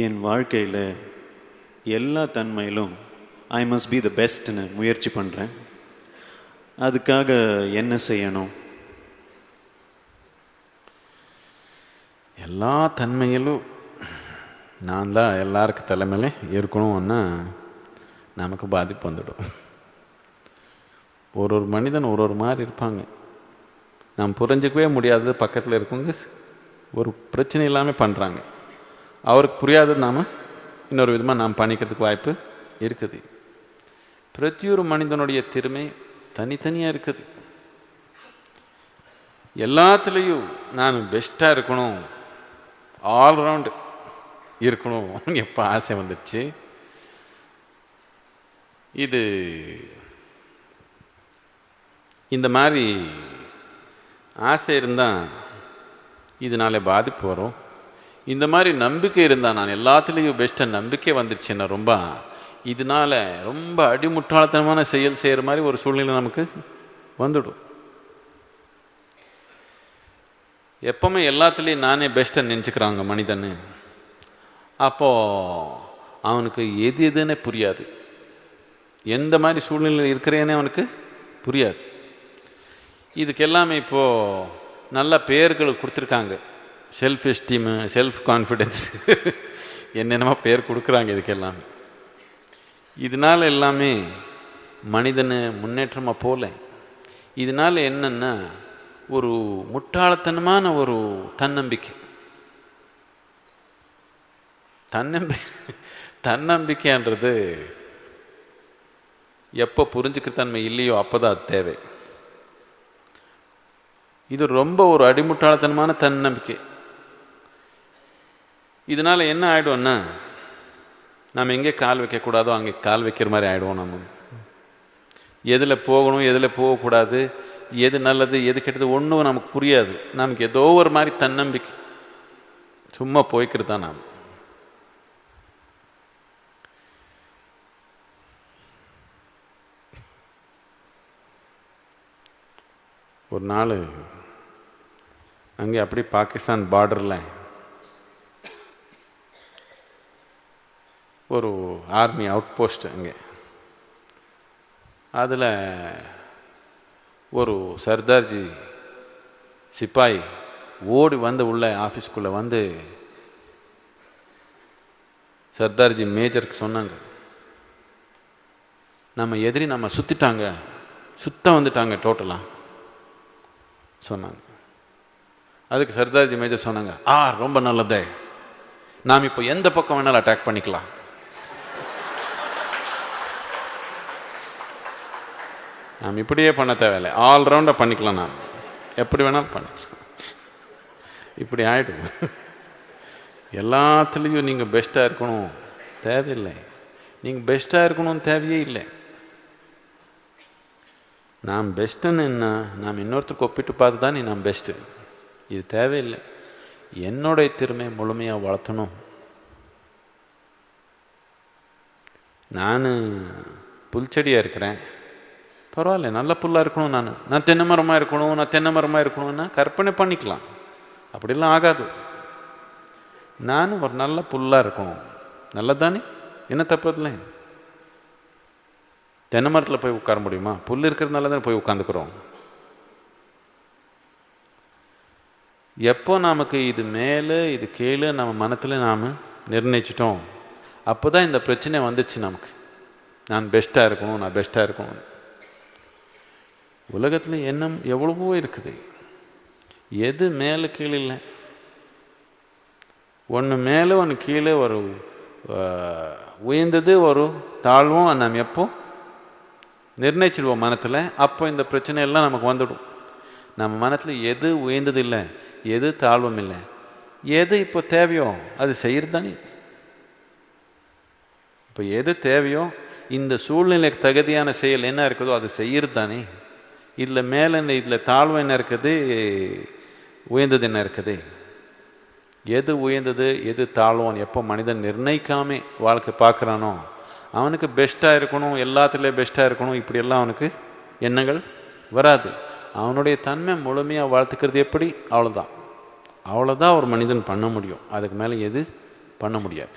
என் வாழ்க்கையில் எல்லா தன்மையிலும் I must be the பெஸ்ட்னு முயற்சி பண்ணுறேன் அதுக்காக என்ன செய்யணும்? எல்லா தன்மையிலும் நான் தான் எல்லாருக்கு தலைமையில இருக்கணும்னா நமக்கு பாதிப்பு வந்துடும். ஒரு ஒரு மனிதன் ஒரு ஒரு மாதிரி இருப்பாங்க. நாம் புரிஞ்சிக்கவே முடியாதது பக்கத்தில் இருக்கவங்க ஒரு பிரச்சனை இல்லாமல் பண்ணுறாங்க அவருக்கு புரியாதது நாம் இன்னொரு விதமாக நாம் பண்ணிக்கிறதுக்கு வாய்ப்பு இருக்குது. பிரதியொரு மனிதனுடைய திறமை தனித்தனியாக இருக்குது. எல்லாத்துலேயும் நான் பெஸ்ட்டாக இருக்கணும். ஆல்ரவுண்டு இருக்கணும். எப்போ ஆசை வந்துடுச்சு இது இந்த மாதிரி ஆசை இருந்தால் இதனால பாதிப்பு வரும். இந்த மாதிரி நம்பிக்கை இருந்தால் நான் எல்லாத்துலேயும் பெஸ்ட்டாக நம்பிக்கை வந்துடுச்சுன்னா ரொம்ப. இதனால ரொம்ப அடிமுட்டாளத்தனமான செயல் செய்கிற மாதிரி ஒரு சூழ்நிலை நமக்கு வந்துடும். எப்பவுமே எல்லாத்துலேயும் நானே பெஸ்ட்டை நினச்சிக்கிறாங்க மனிதன். அப்போது அவனுக்கு எது எதுன்னே புரியாது. எந்த மாதிரி சூழ்நிலையில் இருக்கிறேனே அவனுக்கு புரியாது. இதுக்கெல்லாமே இப்போது நல்ல பெயர்கள் கொடுத்துருக்காங்க. செல்ஃப் எஸ்டீமு செல்ஃப் கான்ஃபிடென்ஸ் என்னென்னமோ பேர் கொடுக்குறாங்க இதுக்கெல்லாம். இதனால் எல்லாமே மனிதனை முன்னேற்றமாக போகல இதனால் என்னென்னா ஒரு முட்டாளத்தனமான ஒரு தன்னம்பிக்கை. தன்னம்பி தன்னம்பிக்கைன்றது எப்போ புரிஞ்சுக்கிற தன்மை இல்லையோ அப்போ தான் அது தேவை. இது ரொம்ப ஒரு அடிமுட்டாளத்தனமான தன்னம்பிக்கை. இதனால் என்ன ஆகிடும்னா நம்ம எங்கே கால் வைக்கக்கூடாதோ அங்கே கால் வைக்கிற மாதிரி ஆகிடுவோம் நம்ம. எதில் போகணும் எதில் போகக்கூடாது எது நல்லது எது கெட்டது ஒன்றும் நமக்கு புரியாது. நமக்கு ஏதோ ஒரு மாதிரி தன்னம்பிக்கை. சும்மா போய்க்கிறது தான் நாம். ஒரு நாள் அங்கே அப்படி பாகிஸ்தான் பார்டரில் ஒரு ஆர்மி அவுட் போஸ்ட் அங்கே. அதில் ஒரு சர்தார்ஜி சிப்பாய் ஓடி வந்து உள்ள ஆஃபீஸ்க்குள்ளே வந்து சர்தார்ஜி மேஜருக்கு சொன்னாங்க நம்ம எதிரி நம்ம சுற்றிட்டாங்க சுத்த வந்துட்டாங்க டோட்டலாக சொன்னாங்க. அதுக்கு சர்தார்ஜி மேஜர் சொன்னாங்க ஆ ரொம்ப நல்லதே. நாம் இப்போ எந்த பக்கம் வேணாலும் அட்டாக் பண்ணிக்கலாம். நாம் இப்படியே பண்ண தேவையில்லை. ஆல்ரவுண்டாக பண்ணிக்கலாம் நான் எப்படி வேணாலும் பண்ணிக்கலாம். இப்படி ஆகிடும் எல்லாத்துலேயும் நீங்கள் பெஸ்ட்டாக இருக்கணும். தேவையில்லை. நீங்கள் பெஸ்ட்டாக இருக்கணும்னு தேவையே இல்லை. நாம் பெஸ்ட்டுன்னு என்ன? நாம் இன்னொருத்தருக்கு ஒப்பிட்டு பார்த்து தான் நீ நான் பெஸ்ட்டு இது தேவையில்லை. என்னுடைய திறமை முழுமையாக வளர்த்தணும். நான் புல்ச்செடியாக இருக்கிறேன். பரவாயில்ல நல்ல புல்லாக இருக்கணும் நான். நான் தென்னை மரமாக இருக்கணும் நான் தென்னை மரமாக இருக்கணும்னா கற்பனை பண்ணிக்கலாம். அப்படிலாம் ஆகாது. நான் ஒரு நல்ல புல்லாக இருக்கணும். நல்லதானே? என்ன தப்பு இல்லை தென்னை மரத்தில் போய் உட்கார முடியுமா? புல் இருக்கிறதுனால தானே போய் உட்காந்துக்கிறோம். எப்போ நமக்கு இது மேலே இது கீழே நம்ம மனத்தில் நாம் நிர்ணயிச்சிட்டோம் அப்போ தான் இந்த பிரச்சனை வந்துச்சு நமக்கு. நான் பெஸ்ட்டாக இருக்கணும் நான் பெஸ்ட்டாக இருக்கணும். உலகத்தில் எண்ணம் எவ்வளவோ இருக்குது. எது மேலே கீழே இல்லை. ஒன்று மேலே ஒன்று கீழே ஒரு உயர்ந்தது ஒரு தாழ்வும் நம்ம எப்போ? நிர்ணயிச்சிடுவோம் மனத்தில். அப்போ இந்த பிரச்சனை எல்லாம் நமக்கு வந்துடும். நம்ம மனத்தில் எது உயர்ந்தது இல்லை எது தாழ்வும் இல்லை எது இப்போ தேவையோ அது செய்கிறது தானே இப்போ எது தேவையோ இந்த சூழ்நிலைக்கு தகுதியான செயல் என்ன இருக்குதோ அது செய்கிறது தானே இதில் மேலே இதில் தாழ்வு என்ன இருக்குது உயர்ந்தது என்ன இருக்குது? எது உயர்ந்தது எது தாழ்வோன்னு எப்போ மனிதன் நிர்ணயிக்காமே வாழ்க்கை பார்க்குறானோ அவனுக்கு பெஸ்ட்டாக இருக்கணும் எல்லாத்துலேயும் பெஸ்ட்டாக இருக்கணும் இப்படியெல்லாம் அவனுக்கு எண்ணங்கள் வராது. அவனுடைய தன்மை முழுமையாக வாழ்த்துக்கிறது எப்படி? அவ்வளோதான் அவ்வளோதான் ஒரு மனிதன் பண்ண முடியும். அதுக்கு மேலே எது பண்ண முடியாது.